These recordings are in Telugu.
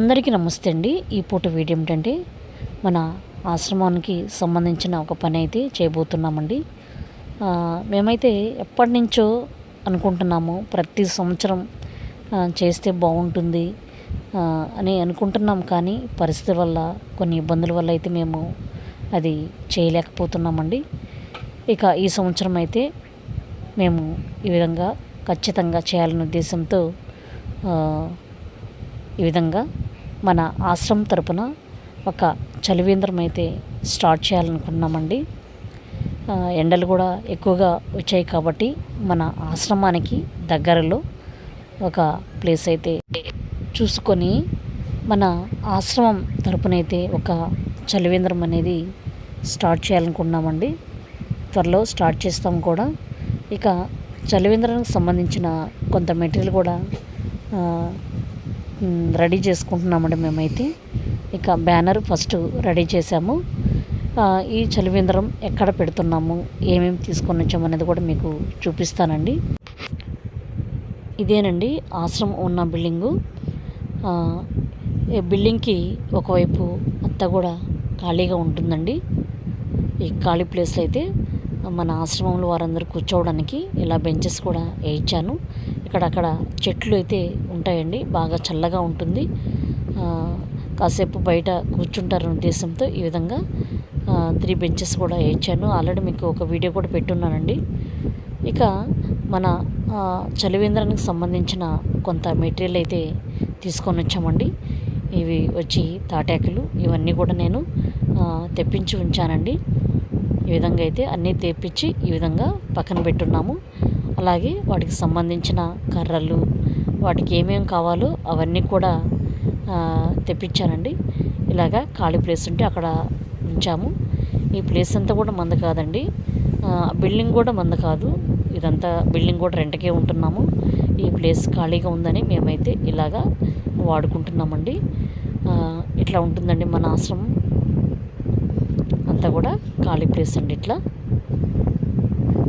అందరికీ నమస్తే అండి. ఈ పూట వీడియో ఏమిటంటే మన ఆశ్రమానికి సంబంధించిన ఒక పని అయితే చేయబోతున్నామండి మేమైతే ఎప్పటి నుంచో అనుకుంటున్నాము ప్రతి సంవత్సరం చేస్తే బాగుంటుంది అని అనుకుంటున్నాం కానీ పరిస్థితి వల్ల కొన్ని ఇబ్బందుల వల్ల అయితే మేము అది చేయలేకపోతున్నామండి. ఇక ఈ సంవత్సరం అయితే మేము ఈ విధంగా ఖచ్చితంగా చేయాలనే ఉద్దేశంతో ఈ విధంగా మన ఆశ్రమం తరపున ఒక చలివేంద్రం అయితే స్టార్ట్ చేయాలనుకున్నామండి ఎండలు కూడా ఎక్కువగా వచ్చాయి కాబట్టి మన ఆశ్రమానికి దగ్గరలో ఒక ప్లేస్ అయితే చూసుకొని మన ఆశ్రమం తరపునైతే ఒక చలివేంద్రం అనేది స్టార్ట్ చేయాలనుకున్నామండి త్వరలో స్టార్ట్ చేస్తాం కూడా. ఇక చలివేంద్రానికి సంబంధించిన కొంత మెటీరియల్ కూడా రెడీ చేసుకుంటున్నామండి మేమైతే. ఇక బ్యానర్ ఫస్ట్ రెడీ చేసాము ఈ చలివేంద్రం ఎక్కడ పెడుతున్నాము ఏమేమి తీసుకొని వచ్చాము అనేది కూడా మీకు చూపిస్తానండి. ఇదేనండి ఆశ్రమం ఉన్న బిల్డింగు. ఈ బిల్డింగ్కి ఒకవైపు అంతా కూడా ఖాళీగా ఉంటుందండి. ఈ ఖాళీ ప్లేస్లో అయితే మన ఆశ్రమంలో వారందరూ కూర్చోవడానికి ఇలా బెంచెస్ కూడా వేయించాను. ఇక్కడ అక్కడ చెట్లు అయితే ఉంటాయండి. బాగా చల్లగా ఉంటుంది. కాసేపు బయట కూర్చుంటారనే ఉద్దేశంతో ఈ విధంగా త్రీ బెంచెస్ కూడా వేయించాను ఆల్రెడీ మీకు ఒక వీడియో కూడా పెట్టున్నానండి. ఇక మన చలివేంద్రానికి సంబంధించిన కొంత మెటీరియల్ అయితే తీసుకొని వచ్చామండి. ఇవి వచ్చి తాటాకులు ఇవన్నీ కూడా నేను తెప్పించి ఉంచానండి. ఈ విధంగా అయితే అన్నీ తెప్పించి ఈ విధంగా పక్కన పెట్టున్నాము. అలాగే వాటికి సంబంధించిన కర్రలు వాటికి ఏమేమి కావాలో అవన్నీ కూడా తెప్పించానండి. ఇలాగా ఖాళీ ప్లేస్ ఉంటే అక్కడ ఉంచాము. ఈ ప్లేస్ అంతా కూడా మంద కాదండి. బిల్డింగ్ కూడా మంద కాదు. ఇదంతా బిల్డింగ్ కూడా రెంట్కే ఉంటున్నాము. ఈ ప్లేస్ ఖాళీగా ఉందని మేమైతే ఇలాగా వాడుకుంటున్నామండి. ఇట్లా ఉంటుందండి మన ఆశ్రమం. అంతా కూడా ఖాళీ ప్లేస్ అండి ఇట్లా.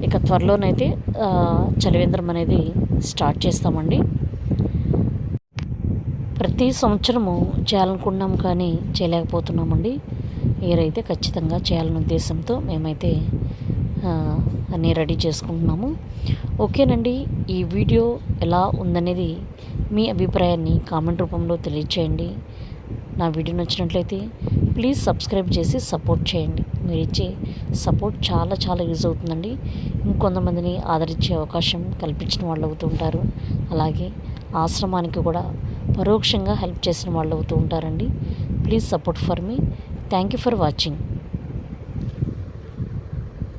ఇక త్వరలోనైతే చలివేంద్రం అనేది స్టార్ట్ చేస్తామండి. ప్రతి సంవత్సరము చేయాలనుకున్నాం కానీ చేయలేకపోతున్నామండి. ఏరైతే ఖచ్చితంగా చేయాలనే ఉద్దేశంతో మేమైతే అన్నీ రెడీ చేసుకుంటున్నాము. ఓకేనండి ఈ వీడియో ఎలా ఉందనేది మీ అభిప్రాయాన్ని కామెంట్ రూపంలో తెలియచేయండి. నా వీడియో నచ్చినట్లయితే ప్లీజ్ సబ్స్క్రైబ్ చేసి సపోర్ట్ చేయండి. మీరు ఇచ్చే సపోర్ట్ చాలా చాలా యూజ్ అవుతుందండి. ఇంకొంతమందిని ఆదరించే అవకాశం కల్పించిన వాళ్ళు అవుతూ ఉంటారు అలాగే ఆశ్రమానికి కూడా పరోక్షంగా హెల్ప్ చేసిన వాళ్ళు అవుతూ ఉంటారండి. Please support for me thank you for watching